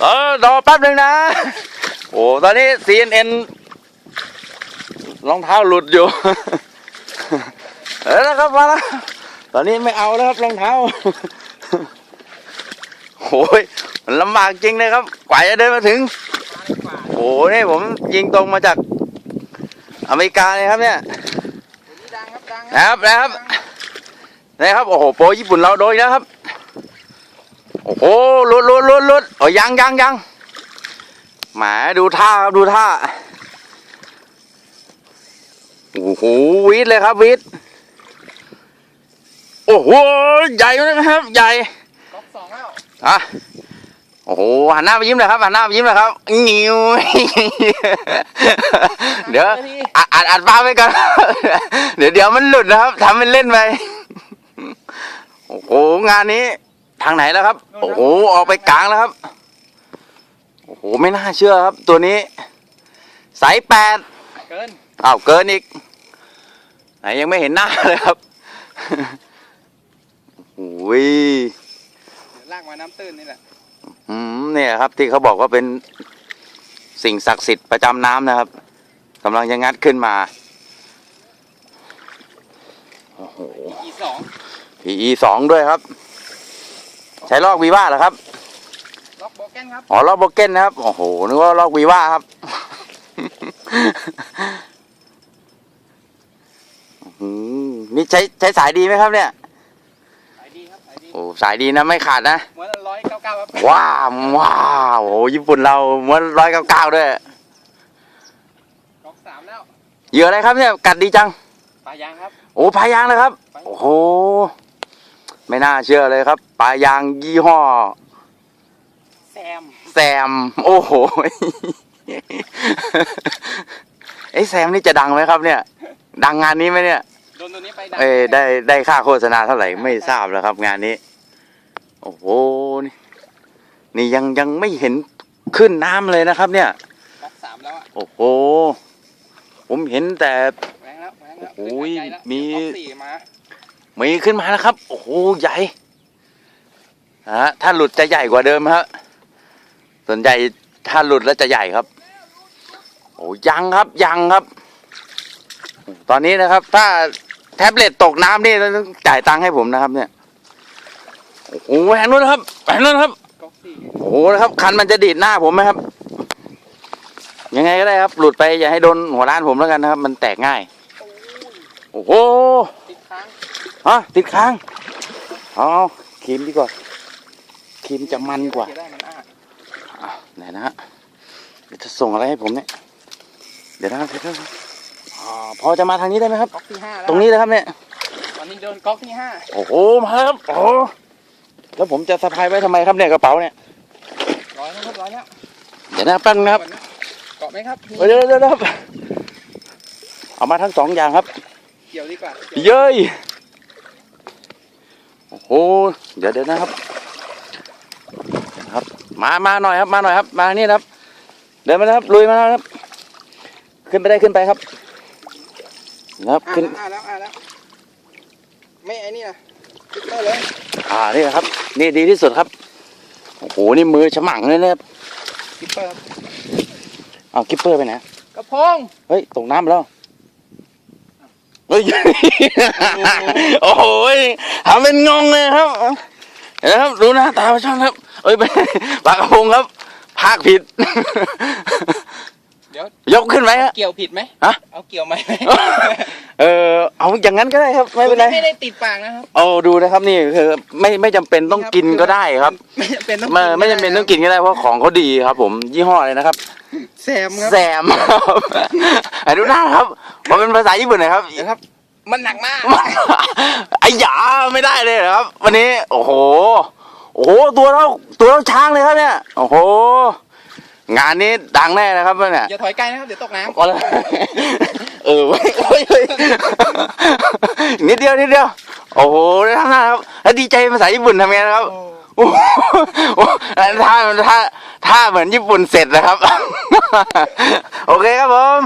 เออรอแป๊บหนึ่งนะ โอ้ตอนนี้ CNN รองเท้าหลุดอยู่ เออแล้วครับมาแล้วตอนนี้ไม่เอาแล้วครับรองเท้าโอ้ยมันลำบากจริงเลยครับกว่าจะเดินมาถึง โอ้โหนี่ผมยิงตรงมาจากอเมริกาเลยครับเนี่ยดังครับดังนะครับนะครับนะครับโอ้โหโปรญี่ปุ่นเราโดนอีกแล้วครับ โอ้โหลุดลุดลุดลุดโอ้ยังยังยังแหมดูท่าครับดูท่า โอ้โหวีดเลยครับวีดโอ้โหใหญ่นะครับ ใหญ่ก๊อกสองแล้วอะโอ้โหหันหน้าไปยิ้มเลยครับหันหน้าไปยิ้มเลยครับงิวเดี๋ยวอัดอัดอัดป้าไปก่อนเดี๋ยวเดี๋ยวมันหลุดนะครับทำเป็นเล่นไปโอ้โหงานนี้ทางไหนแล้วครับ โอ้โหออกไปกลางแล้วครับ โอ้โหไม่น่าเชื่อครับ ตัวนี้ สายแปดเกินอ้าวเกินอีกไหนยังไม่เห็นหน้าเลยครับโอ้ยเดี๋ยวลากมาน้ำตื้นนี่แหละอืมเนี่ยครับ ที่เขาบอกว่าเป็นสิ่งศักดิ์สิทธิ์ประจำน้ำนะครับกำลังจะงัดขึ้นมาโอ้โหอีสอง PE สองด้วยครับ ใช้ลอกวีว่าเหรอครับ ล็อกโบเก้นครับ อ๋อลอกโบเก้นนะครับ โอ้โห นึกว่าลอกวีว่าครับอืมนี่ใช้ใช้สายดีไหมครับเนี่ย สายดีครับ สายดี โอ้ สายดีนะไม่ขาดนะม้วนร้อยเก้าเก้าครับ ว้าวว้าวโอ้ญี่ปุ่นเราม้วนร้อยเก้าเก้าด้วยก๊อกสามแล้ว เหยื่ออะไรครับเนี่ย กัดดีจัง ปลายางครับ โอ้พายางเลยครับ โอ้โห ไม่น่าเชื่อเลยครับปลายางยี่ห้อ แซม แซม โอ้โห ไอ้ยแซมนี่จะดังไหมครับเนี่ย ดังงานนี้ไหมเนี่ย โดนตัวนี้ไปดังเอ้ยได้ได้ค่าโฆษณาเท่าไหร่ไม่ทราบแล้วครับ งานนี้ โอ้โห นี่นี่ยังยังไม่เห็นขึ้นน้ำเลยนะครับ เนี่ยก๊อกสามแล้วอะโอ้โห ผมเห็นแต่แหวงแล้วแหวงแล้วโอ้ยขึ้นหายใจแล้วมีก๊อกสี่มา มีขึ้นมาแล้วครับ โอ้โห ใหญ่ฮะถ้าหลุดจะใหญ่กว่าเดิมครับส่วนใหญ่ถ้าหลุดแล้วจะใหญ่ครับ โอ้ยังครับยังครับ ตอนนี้นะครับ ถ้าแท็บเล็ตตกน้ำนี่ต้องจ่ายตังค์ให้ผมนะครับ เนี่ย โอ้โหแหวนนู้นครับแหวนนู้นครับ โอ้โหนะครับ คันมันจะดีดหน้าผมไหมครับ ยังไงก็ได้ครับ หลุดไปอย่าให้โดนหัวร้านผมแล้วกันนะครับ มันแตกง่าย โอ้โห ฮะติดค้างเอาครีมดีกว่าครีมจะมันกว่าเดี๋ยได้มันอ้าอะไหนนะฮะเดี๋ยวจะส่งอะไรให้ผมเนี่ยเดี๋ยวนะครับเดี๋ยวนะครับอ่าพอจะมาทางนี้ได้ไหมครับก๊อกที่ห้าแล้วตรงนี้เลยครับเนี่ยตอนนี้โดนก๊อกที่ห้าโอ้โหมาแล้วครับโอ้โหแล้วผมจะสะพายไว้ทำไมครับเนี่ยกระเป๋าเนี่ยร้อยแล้วครับร้อยแล้วเดี๋ยวนะแป๊บนึงนะครับเกาะไหมครับเดี๋ยวเดี๋ยวเดี๋ยวครับเอามาทั้งสองอย่างครับเกี่ยวดีกว่าเกี่ยวเย้ย โอ้โหเดี๋ยวเดี๋ยวนะครับครับ มามาหน่อยครับ มาหน่อยครับ มานี่นะครับ เดินมานะครับ ลุยมานะครับ ขึ้นไปได้ขึ้นไปครับนะครับอ่าขึ้นแล้วอ่าแล้วอ่าแล้วไม่ไอ้นี่นะติ๊กเตอร์เลยอ่านี่นะครับ นี่ดีที่สุดครับโอ้โหนี่มือฉมังเลยนะครับติ๊กเตอร์ครับเอากิปเปอร์ไปไหนกระพงเฮ้ยตกน้ำไปแล้ว เฮ้ยโอ้โหทำเป็นงงเลยครับเห็นไหมครับดูหน้าตาปลาช่อนครับ เอ้ยไม่ปลากระพงครับภาคผิด เดี๋ยวยกขึ้นไหมฮะเกี่ยวผิดไหมฮะเอาเกี่ยวไหมเออเอาอย่างนั้นก็ได้ครับไม่เป็นไรไม่ได้ติดปากนะครับเอาดูนะครับนี่คือไม่ไม่จำเป็นต้องกินก็ได้ครับ ไม่จำเป็นต้องไม่ไม่จำเป็นต้องกินก็ได้เพราะของเขาดีครับ ผมยี่ห้ออะไรนะครับ แซมครับแซมครับอะดูหน้าครับมันเป็นภาษาญี่ปุ่นหนะครับเดี๋ยวครับ มันหนักมาก ไอ้หยาไม่ได้เลยเหรอครับ วันนี้ โอ้โห โอ้โหตัวเราตัวเราช้างเลยครับเนี่ย โอ้โห งานนี้ดังแน่นะครับเนี่ยอย่าถอยไกลนะครับ เดี๋ยวตกน้ก็เลยเออเว้ยเว้ยเว้ยนิดเดียวนิดเดียว โอ้โหได้ทำหน้าครับ แล้วดีใจภาษาญี่ปุ่นทำไงนะครับำ โอ้โหท่าท่าท่าเหมือนญี่ปุ่นเสร็จนะครับ โอเคครับผม